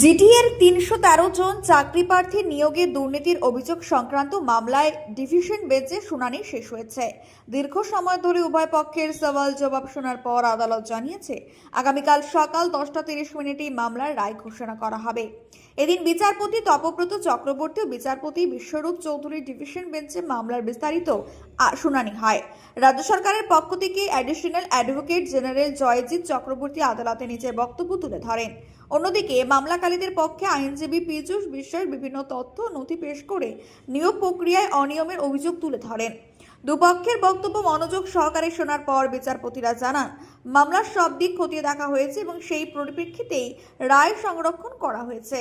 জিটিএর তিনশো তেরো জন চাকরি প্রার্থী নিয়োগে দুর্নীতির অভিযোগ সংক্রান্ত মামলায় ডিভিশন বেঞ্চে শুনানি শেষ হয়েছে। দীর্ঘ সময় ধরে উভয় পক্ষের সওয়াল জবাব শোনার পর আদালত জানিয়েছে, আগামীকাল সকাল দশটা তিরিশ মিনিটে মামলার রায় ঘোষণা করা হবে। এদিন বিচারপতি তপব্রত চক্রবর্তী ও বিচারপতি বিশ্বরূপ চৌধুরী ডিভিশন বেঞ্চে মামলার বিস্তারিত শুনানি হয়। রাজ্য সরকারের পক্ষ থেকে additional advocate general Joyjit Chakraborty আদালতে নিজের বক্তব্য তুলে ধরেন। অন্যদিকে মামলাকারীদের পক্ষে আইনজীবী পীযূষ বিশ্বের বিভিন্ন তথ্য নথি পেশ করে নিয়োগ প্রক্রিয়ায় অনিয়মের অভিযোগ তুলে ধরেন। দুপক্ষের বক্তব্য মনোযোগ সহকারে শোনার পর বিচারপতিরা জানান, মামলার সব দিক খতিয়ে দেখা হয়েছে এবং সেই পরিপ্রেক্ষিতেই রায় সংরক্ষণ করা হয়েছে।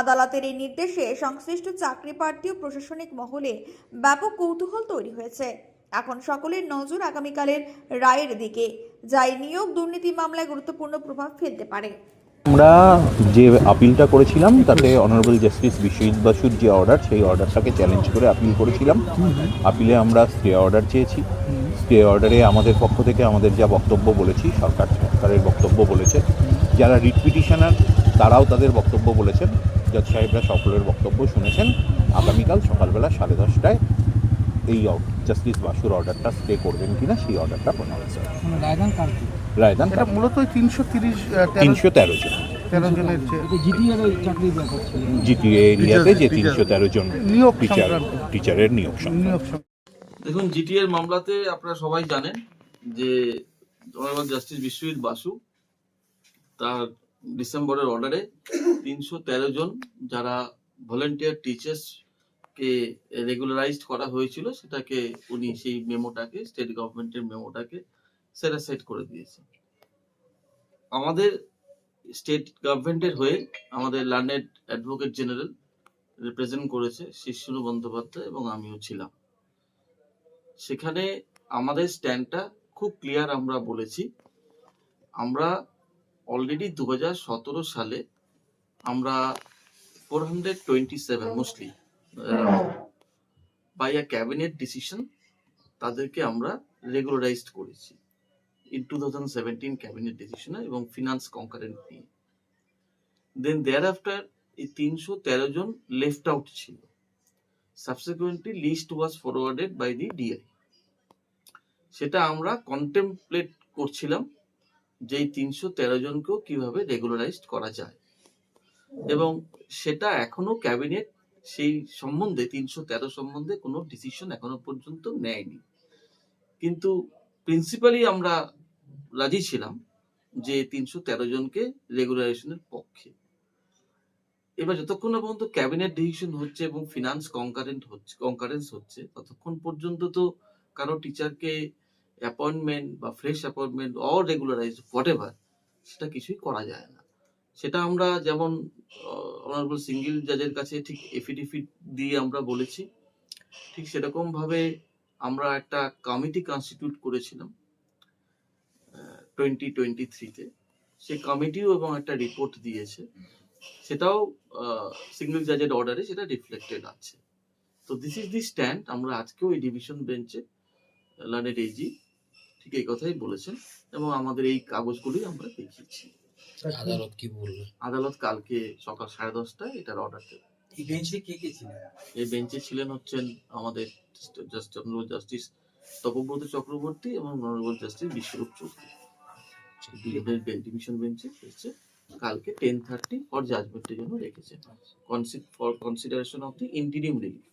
আদালতের এই নির্দেশে সংশ্লিষ্ট চাকরি প্রার্থী ও প্রশাসনিক মহলে ব্যাপক কৌতূহল তৈরি হয়েছে। এখন সকলের নজর আগামীকালের রায়ের দিকে, যাই নিয়োগ দুর্নীতি মামলায় গুরুত্বপূর্ণ প্রভাব ফেলতে পারে। আমরা যে আপিলটা করেছিলাম, তাতে অনারেবল জাস্টিস বিশ্বজিৎ বাসুর যে অর্ডার সেই অর্ডারটাকে চ্যালেঞ্জ করে আপিল করেছিলাম। আপিলে আমরা স্টে অর্ডার চেয়েছি। স্টে অর্ডারে আমাদের পক্ষ থেকে আমাদের যা বক্তব্য বলেছি, সরকার সরকারের বক্তব্য বলেছে। যারা রিট পিটিশনার, তারাও তাদের বক্তব্য বলেছেন। জজ সাহেবরা সকলের বক্তব্য শুনেছেন। আগামীকাল সকালবেলা সাড়ে দশটায় এই জাস্টিস বাসুর অর্ডারটা স্টে করবেন কিনা, সেই অর্ডারটা হবে মানে রায়দান এটা মূলত তিনশো তিরিশ তিনশো তেরো জন। জিটিএর জিটিএ এরিয়াতে যে তিনশো তেরো নিয়োগ টিচার টিচারের নিয়োগ দেখুন জিটি মামলাতে আপনারা সবাই জানেন যে অনারেবল জাস্টিস বিশ্বজিৎ বাসু তার ডিসেম্বরের অর্ডারে তিনশো তেরো জন যারা ভলেন্টিয়ার টিচার্স কে রেগুলারাইজড করা হয়েছিল সেটাকে উনি সেই মেমোটাকে স্টেট গভর্নমেন্টের মেমোটাকে সেটা করে দিয়েছে। আমাদের স্টেট গভর্নমেন্টের হয়ে আমাদের লার্নেড অ্যাডভোকেট জেনারেল রিপ্রেজেন্ট করেছে শিশুনু বন্দ্যোপাধ্যায় এবং আমিও ছিলাম। সেখানে আমাদের স্ট্যান্ডটা খুব ক্লিয়ার আমরা বলেছি। আমরা অলরেডি দু সালে আমরা four hundred twenty seven mostly by a cabinet decision তাদেরকে আমরা রেগুলারাইজড করেছি। থাউজেন্ড সেভেন্টিন ক্যাবিনেট ডিসিশনে এবং ফিনান্স কনকারেন্ট নিয়ে। দেন আফটার এই তিনশো তেরো জন লেফট আউট ছিল। Subsequently list was forwarded by the DI সেটা আমরা কন্টেমপ্লেট করছিলাম যে তিনশো তেরো জনকেও কীভাবে রেগুলারাইজড করা যায়। এবং সেটা এখনও ক্যাবিনেট সেই সম্বন্ধে, তিনশো তেরো সম্বন্ধে কোনো ডিসিশন এখনও পর্যন্ত নেয়নি। কিন্তু প্রিন্সিপালি আমরা রাজি ছিলাম যে তিনশো তেরো জনকে রেগুলারাইজেশনের পক্ষে। এবার যতক্ষণ না পর্যন্ত ক্যাবিনেট ডিসিশন হচ্ছে এবং ফিনান্স কনকারেন্ট হচ্ছে কনকারেন্স হচ্ছে, ততক্ষণ পর্যন্ত তো কারও টিচারকে অ্যাপয়েন্টমেন্ট বা fresh appointment or regularize whatever সেটা কিছুই করা যায় না। সেটা আমরা যেমন অনারেবল সিঙ্গেল জাজের কাছে ঠিক এফিডেভিট দিয়ে আমরা বলেছি, ঠিক সেরকমভাবে আমরা একটা কমিটি কনস্টিটিউট করেছিলাম। টোয়েন্টি টোয়েন্টি থ্রিতে সেই কমিটিও এবং একটা রিপোর্ট দিয়েছে। সেটাও সিঙ্গেল জাজের অর্ডারে সেটা রিফ্লেক্টেড আছে। তো দিস ইজ দি স্ট্যান্ড আমরা আজকেও এই ডিভিশন বেঞ্চে লার্নেড এজি ঠিক এই কথাই বলেছেন এবং আমাদের এই কাগজগুলি আমরা দেখিয়েছি। আদালত কি বলল আদালত কালকে সকাল সাড়ে দশটায় এটার অর্ডার দেবে। এই বেঞ্চে কে কে ছিলেন? এই বেঞ্চে ছিলেন হচ্ছেন আমাদের জাস্টিস তপব্রত চক্রবর্তী এবং honourable justice Biswarup Chowdhury. Division বেঞ্চে এসছে কালকে টেন থার্টি ফর জাজমেন্টের জন্য রেখেছে। Concede for consideration of the interim relief